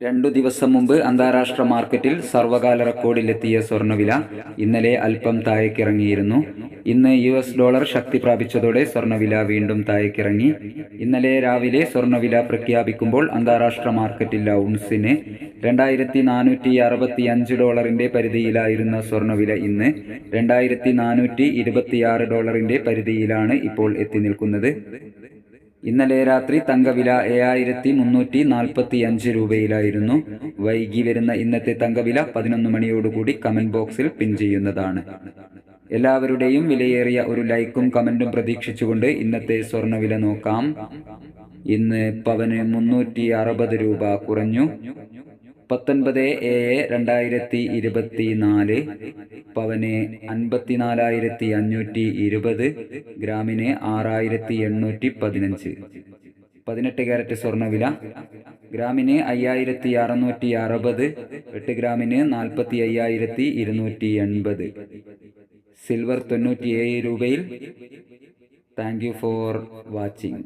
രണ്ടു ദിവസം മുമ്പ് അന്താരാഷ്ട്ര മാർക്കറ്റിൽ സർവകാല റെക്കോർഡിലെത്തിയ സ്വർണവില ഇന്നലെ അല്പം താഴേക്കിറങ്ങിയിരുന്നു. ഇന്ന് യു എസ് ഡോളർ ശക്തി പ്രാപിച്ചതോടെ സ്വർണവില വീണ്ടും താഴേക്കിറങ്ങി. ഇന്നലെ രാവിലെ സ്വർണവില പ്രഖ്യാപിക്കുമ്പോൾ അന്താരാഷ്ട്ര മാർക്കറ്റിൽ ഔൺസിന് രണ്ടായിരത്തി നാനൂറ്റി അറുപത്തി അഞ്ച് ഡോളറിന്റെ പരിധിയിലായിരുന്ന സ്വർണവില ഇന്ന് രണ്ടായിരത്തി നാനൂറ്റി ഇരുപത്തിയാറ് ഡോളറിന്റെ പരിധിയിലാണ് ഇപ്പോൾ എത്തി നിൽക്കുന്നത്. ഇന്നലെ രാത്രി തങ്കവില ഏഴായിരത്തി മുന്നൂറ്റി നാൽപ്പത്തി അഞ്ച് രൂപയിലായിരുന്നു. വൈകി വരുന്ന ഇന്നത്തെ തങ്കവില പതിനൊന്ന് മണിയോടുകൂടി കമന്റ് ബോക്സിൽ പിൻ ചെയ്യുന്നതാണ്. എല്ലാവരുടെയും വിലയേറിയ ഒരു ലൈക്കും കമന്റും പ്രതീക്ഷിച്ചുകൊണ്ട് ഇന്നത്തെ സ്വർണവില നോക്കാം. ഇന്ന് പവന് മുന്നൂറ്റി അറുപത് രൂപ കുറഞ്ഞു. പത്തൊൻപത് ഏഴ് രണ്ടായിരത്തി ഇരുപത്തി നാല് പവന് അൻപത്തിനാലായിരത്തി അഞ്ഞൂറ്റി ഇരുപത് ഗ്രാമിന് ആറായിരത്തി എണ്ണൂറ്റി പതിനഞ്ച്. പതിനെട്ട് ക്യാരറ്റ് സ്വർണവില ഗ്രാമിന് അയ്യായിരത്തി അറുന്നൂറ്റി അറുപത് എട്ട് ഗ്രാമിന് നാൽപ്പത്തി അയ്യായിരത്തി ഇരുന്നൂറ്റി എൺപത് സിൽവർ തൊണ്ണൂറ്റി ഏഴ് രൂപയിൽ. Thank you for watching.